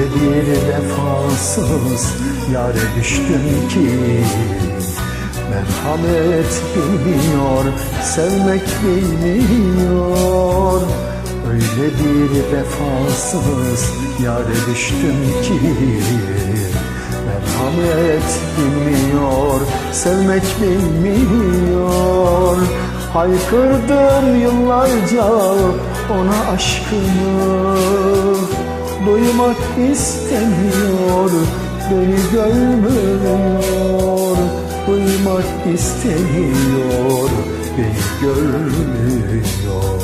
bir vefasız yare düştüm ki Merhamet bilmiyor, sevmek bilmiyor. Öyle bir vefasız yare düştüm ki Merhamet bilmiyor, sevmek bilmiyor. Haykırdım yıllarca ona aşkımı Duymak istemiyor, beni görmüyor. Duymak istemiyor, beni görmüyor.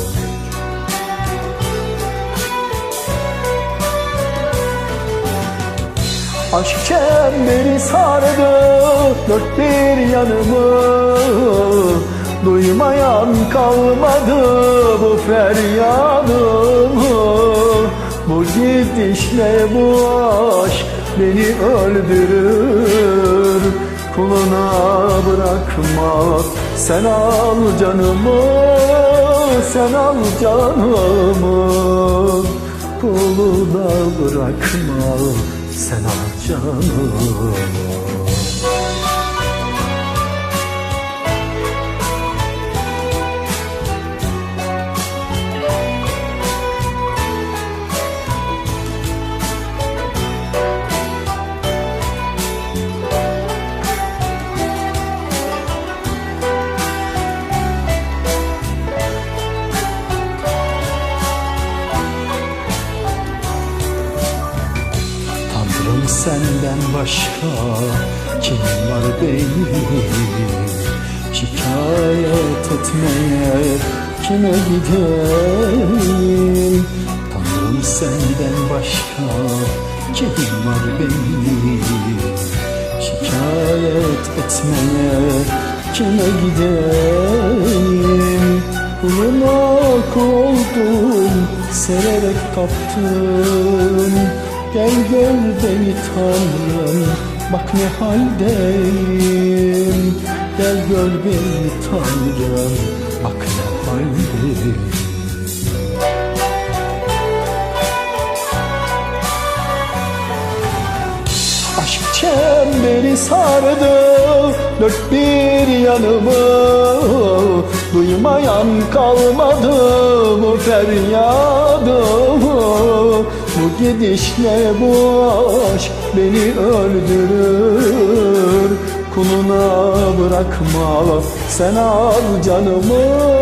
Aşk çemberi sardı dört bir yanımı. Duymayan kalmadı bu feryadımı Gidişle bu aşk beni öldürür. Kuluna bırakma sen al canımı Sen al canımı. Kuluna bırakma sen al canımı Tanrım senden başka kim var benim? Şikayet etmeye kime gideyim? Tanrım senden başka kim var benim? Şikayet etmeye kime gideyim? Kuluna oldum severek kaptım Gel gör beni Tanrım. Bak ne haldeyim. Gel gör beni Tanrım. Bak ne haldeyim. Aşk çemberi sardı dört bir yanımı. Duymayan kalmadı bu feryadımı Bu gidişle bu aşk beni öldürür. Kuluna bırakma sen al canımı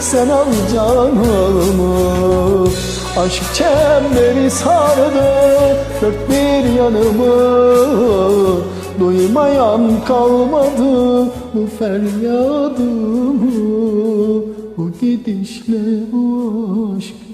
Sen al canımı. Aşk çemberi sardı dört bir yanımı. Duymayan kalmadı bu feryadımı. Bu gidişle bu aşk